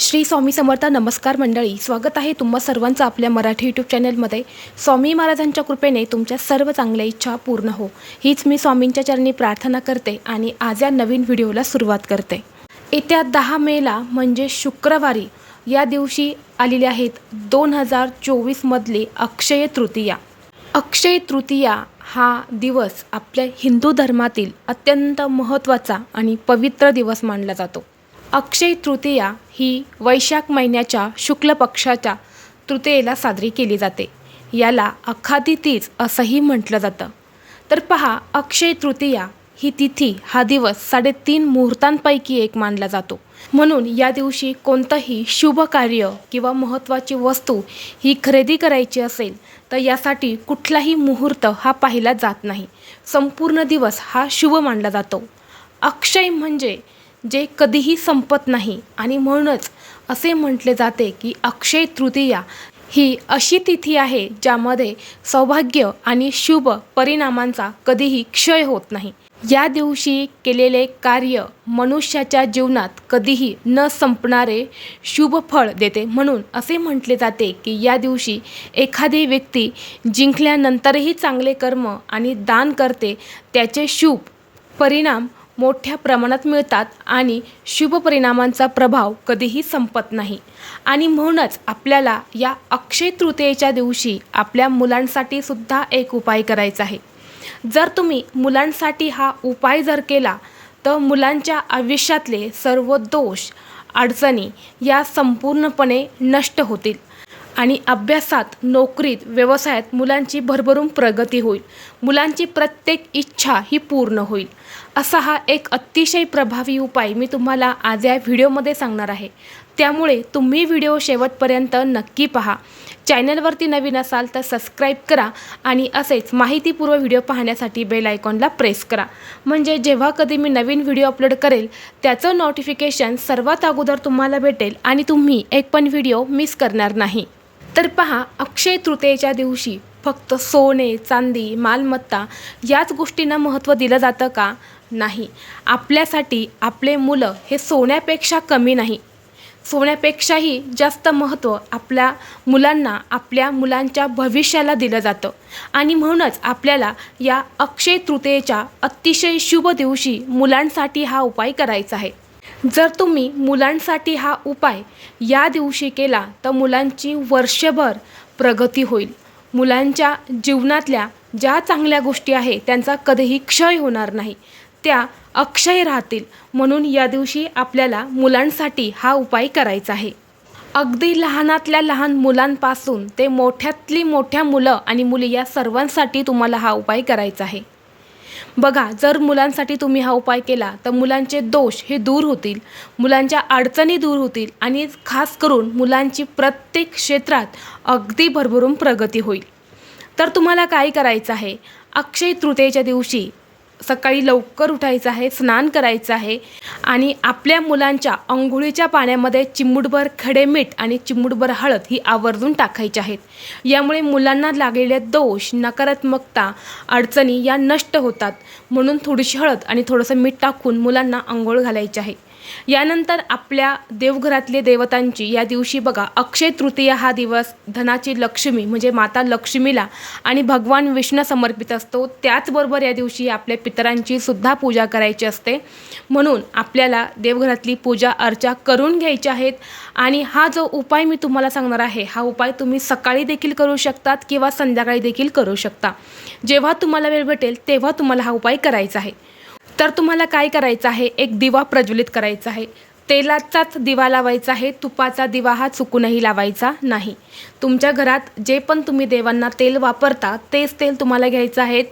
श्री स्वामी समर्थ नमस्कार मंडळी स्वागत आहे तुम्हा सर्वांचं आपल्या मराठी यूट्यूब चॅनलमध्ये स्वामी महाराजांच्या कृपेने तुमच्या सर्व चांगल्या इच्छा पूर्ण हो. हीच मी स्वामींच्या चरणी प्रार्थना करते आणि आज या नवीन व्हिडिओला सुरुवात करते. येत्या दहा मेला म्हणजे शुक्रवारी या दिवशी आलेले आहेत दोन हजार चोवीसमधली अक्षय तृतीया. अक्षय तृतीया हा दिवस आपल्या हिंदू धर्मातील अत्यंत महत्त्वाचा आणि पवित्र दिवस मानला जातो. अक्षय तृतीया ही वैशाख महिन्याच्या शुक्ल पक्षाच्या तृतीयेला साजरी केली जाते. याला अखादी तीज असंही म्हटलं जातं. तर पहा अक्षय तृतीया ही तिथी हा दिवस साडेतीन मुहूर्तांपैकी एक मानला जातो. म्हणून या दिवशी कोणतंही शुभ कार्य किंवा महत्त्वाची वस्तू ही खरेदी करायची असेल तर यासाठी कुठलाही मुहूर्त हा पाहिला जात नाही. संपूर्ण दिवस हा शुभ मानला जातो. अक्षय म्हणजे जे कधीही संपत नाही. आणि म्हणूनच असे म्हटले जाते की अक्षय तृतीया ही अशी तिथी आहे ज्यामध्ये सौभाग्य आणि शुभ परिणामांचा कधीही क्षय होत नाही. या दिवशी केलेले कार्य मनुष्याच्या जीवनात कधीही न संपणारे शुभ फळ देते. म्हणून असे म्हटले जाते की या दिवशी एखादी व्यक्ती जिंकल्यानंतरही चांगले कर्म आणि दान करते. त्याचे शुभ परिणाम मोठ्या प्रमाणात मिळतात आणि शुभ परिणामांचा प्रभाव कधीही संपत नाही. आणि म्हणूनच आपल्याला या अक्षय तृतीयेच्या दिवशी आपल्या मुलांसाठी सुद्धा एक उपाय करायचा आहे. जर तुम्ही मुलांसाठी हा उपाय जर केला तर मुलांच्या आयुष्यातले सर्व दोष अडचणी या संपूर्णपणे नष्ट होतील. आणि अभ्यासात नोकरीत व्यवसायात मुलांची भरभरून प्रगती होईल. मुलांची प्रत्येक इच्छा ही पूर्ण होईल. असा हा एक अतिशय प्रभावी उपाय मी तुम्हाला आज या व्हिडिओमध्ये सांगणार आहे. त्यामुळे तुम्ही व्हिडिओ शेवटपर्यंत नक्की पहा. चॅनलवरती नवीन असाल तर सबस्क्राईब करा आणि असेच माहितीपूर्व व्हिडिओ पाहण्यासाठी बेल आयकॉनला प्रेस करा. म्हणजे जेव्हा कधी मी नवीन व्हिडिओ अपलोड करेल त्याचं नोटिफिकेशन सर्वात अगोदर तुम्हाला भेटेल आणि तुम्ही एक पण व्हिडिओ मिस करणार नाही. तर पहा अक्षय तृतीयेच्या दिवशी फक्त सोने चांदी मालमत्ता याच गोष्टींना महत्त्व दिलं जातं का? नाही. आपल्यासाठी आपले मुलं हे सोन्यापेक्षा कमी नाही. सोन्यापेक्षाही जास्त महत्त्व आपल्या मुलांना आपल्या मुलांच्या भविष्याला दिलं जातं. आणि म्हणूनच आपल्याला या अक्षय तृतीयेच्या अतिशय शुभ दिवशी मुलांसाठी हा उपाय करायचा आहे. जर तुम्ही मुलांसाठी हा उपाय या दिवशी केला तर मुलांची वर्षभर प्रगती होईल. मुलांच्या जीवनातल्या ज्या चांगल्या गोष्टी आहे त्यांचा कधीही क्षय होणार नाही. त्या अक्षय राहतील. म्हणून या दिवशी आपल्याला मुलांसाठी हा उपाय करायचा आहे. अगदी लहानातल्या लहान मुलांपासून ते मोठ्यातली मोठ्या मुलं आणि मुली या सर्वांसाठी तुम्हाला हा उपाय करायचा आहे. बघा जर मुलांसाठी तुम्ही हा उपाय केला तर मुलांचे दोष हे दूर होतील मुलांच्या अडचणी दूर होतील आणि खास करून मुलांची प्रत्येक क्षेत्रात अगदी भरभरून प्रगती होईल. तर तुम्हाला काय करायचं आहे? अक्षय तृतीयेच्या दिवशी सकाळी लवकर उठायचं आहे स्नान करायचं आहे. आणि आपल्या मुलांच्या अंघोळीच्या पाण्यामध्ये चिमूटभर खडे मीठ आणि चिमूटभर हळद ही आवर्जून टाकायची आहेत. यामुळे मुलांना लागलेले दोष नकारात्मकता अडचणी या नष्ट होतात. म्हणून थोडीशी हळद आणि थोडंसं मीठ टाकून मुलांना आंघोळ घालायची आहे. यानंतर आपल्या देवघरातले देवतांची या दिवशी बघा अक्षय तृतीया हा दिवस धनाची लक्ष्मी म्हणजे माता लक्ष्मीला आणि भगवान विष्णू समर्पित असतो. त्याचबरोबर या दिवशी आपल्या पितरांची सुद्धा पूजा करायची असते. म्हणून आपल्याला देवघरातली पूजा अर्चा करून घ्यायची आहेत. आणि हा जो उपाय मी तुम्हाला सांगणार आहे हा उपाय तुम्ही सकाळी देखील करू शकतात किंवा संध्याकाळी देखील करू शकता. जेव्हा तुम्हाला वेळ भेटेल तेव्हा तुम्हाला हा उपाय करायचा आहे. तर तुम्हाला काय करायचं आहे? एक दिवा प्रज्वलित करायचा आहे. तेलाचाच दिवा लावायचा आहे. तुपाचा दिवा हा चुकूनही लावायचा नाही. तुमच्या घरात जे पण तुम्ही देवांना तेल वापरता तेच तेल तुम्हाला घ्यायचं आहे.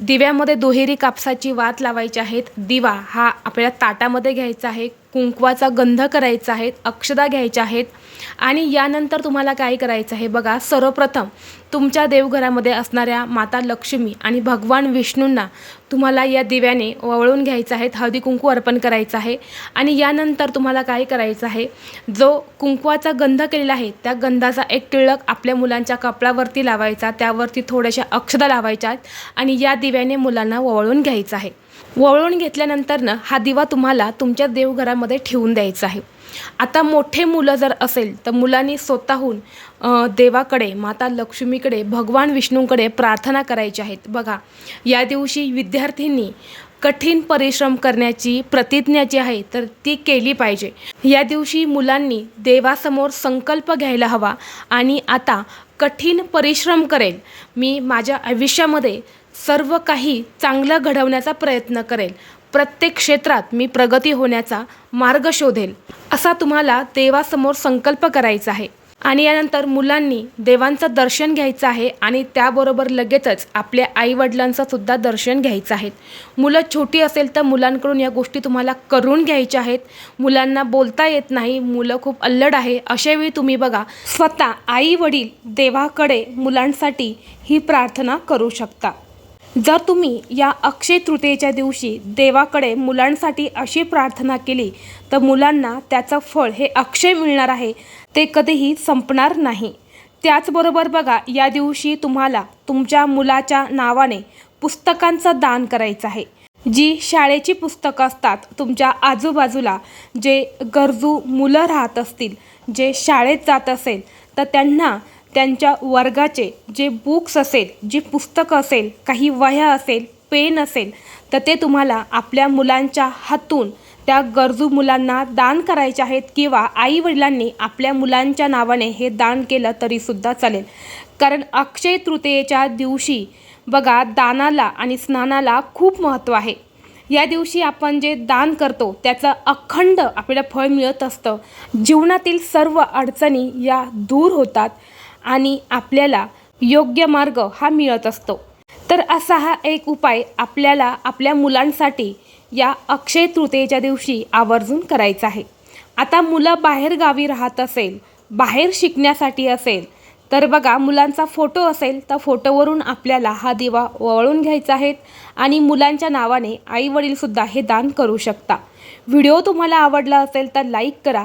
दिव्यामध्ये दुहेरी कापसाची वात लावायची आहेत दिवा हा आपल्या ताटामध्ये घ्यायचा आहे. कुंकवाचा गंध करायचा आहे अक्षदा घ्यायच्या आहेत आणि यानंतर तुम्हाला काय करायचं आहे बघा सर्वप्रथम तुमच्या देवघरामध्ये असणाऱ्या माता लक्ष्मी आणि भगवान विष्णूंना तुम्हाला या दिव्याने वळून घ्यायचं आहे हळदी कुंकू अर्पण करायचं आहे आणि यानंतर तुम्हाला काय करायचं आहे जो कुंकवाचा गंध केलेला आहे त्या गंधाचा एक टिळक आपल्या मुलांच्या कपड्यावरती लावायचा त्यावरती थोड्याशा अक्षदा लावायच्या आहेत आणि या दिव्याने मुलांना वळून घ्यायचं आहे. वळून घेतल्यानंतरनं हा दिवा तुम्हाला तुमच्या देवघरामध्ये ठेवून द्यायचा आहे. आता मोठे मुलं जर असेल तर मुलांनी स्वतःहून देवाकडे माता लक्ष्मीकडे भगवान विष्णूकडे प्रार्थना करायची आहेत. बघा या दिवशी विद्यार्थ्यांनी कठीण परिश्रम करण्याची प्रतिज्ञा जी आहे तर ती केली पाहिजे. या दिवशी मुलांनी देवासमोर संकल्प घ्यायला हवा आणि आता कठीण परिश्रम करेल मी माझ्या आयुष्यामध्ये सर्व काही चांगलं घडवण्याचा प्रयत्न करेल प्रत्येक क्षेत्रात मी प्रगती होण्याचा मार्ग शोधेल असा तुम्हाला देवासमोर संकल्प करायचा आहे. आणि यानंतर मुलांनी देवांचं दर्शन घ्यायचं आहे आणि त्याबरोबर लगेचच आपल्या आईवडिलांचं सुद्धा दर्शन घ्यायचं आहे. मुलं छोटी असेल तर मुलांकडून या गोष्टी तुम्हाला करून घ्यायच्या आहेत. मुलांना बोलता येत नाही मुलं खूप अल्लड आहे. अशावेळी तुम्ही बघा स्वतः आई वडील देवाकडे मुलांसाठी ही प्रार्थना करू शकता. जर तुम्ही या अक्षय तृतीयेच्या दिवशी देवाकडे मुलांसाठी अशी प्रार्थना केली तर मुलांना त्याचं फळ हे अक्षय मिळणार आहे ते कधीही संपणार नाही. त्याचबरोबर बघा या दिवशी तुम्हाला तुमच्या मुलाच्या नावाने पुस्तकांचं दान करायचं आहे. जी शाळेची पुस्तकं असतात तुमच्या आजूबाजूला जे गरजू मुलं राहत असतील जे शाळेत जात असेल तर त्यांना त्यांच्या वर्गाचे जे बुक्स असेल जी पुस्तकं असेल काही वह्या असेल पेन असेल तर ते तुम्हाला आपल्या मुलांच्या हातून त्या गरजू मुलांना दान करायचे आहेत किंवा आई वडिलांनी आपल्या मुलांच्या नावाने हे दान केलं तरीसुद्धा चालेल. कारण अक्षय तृतीयेच्या दिवशी बघा दानाला आणि स्नानाला खूप महत्त्व आहे. या दिवशी आपण जे दान करतो त्याचं अखंड आपल्याला फळ मिळत असतं. जीवनातील सर्व अडचणी या दूर होतात. आणि आपल्याला योग्य मार्ग हा मिळत असतो. तर असा हा एक उपाय आपल्याला आपल्या मुलांसाठी या अक्षय तृतीयेच्या दिवशी आवर्जून करायचा आहे. आता मुलं बाहेर गावी राहत असेल बाहेर शिकण्यासाठी असेल तर बघा मुलांचा फोटो असेल तर फोटोवरून आपल्याला हा दिवा वळून घ्यायचा आहे आणि मुलांच्या नावाने आई वडीलसुद्धा हे दान करू शकता. व्हिडिओ तुम्हाला आवडला असेल तर लाईक करा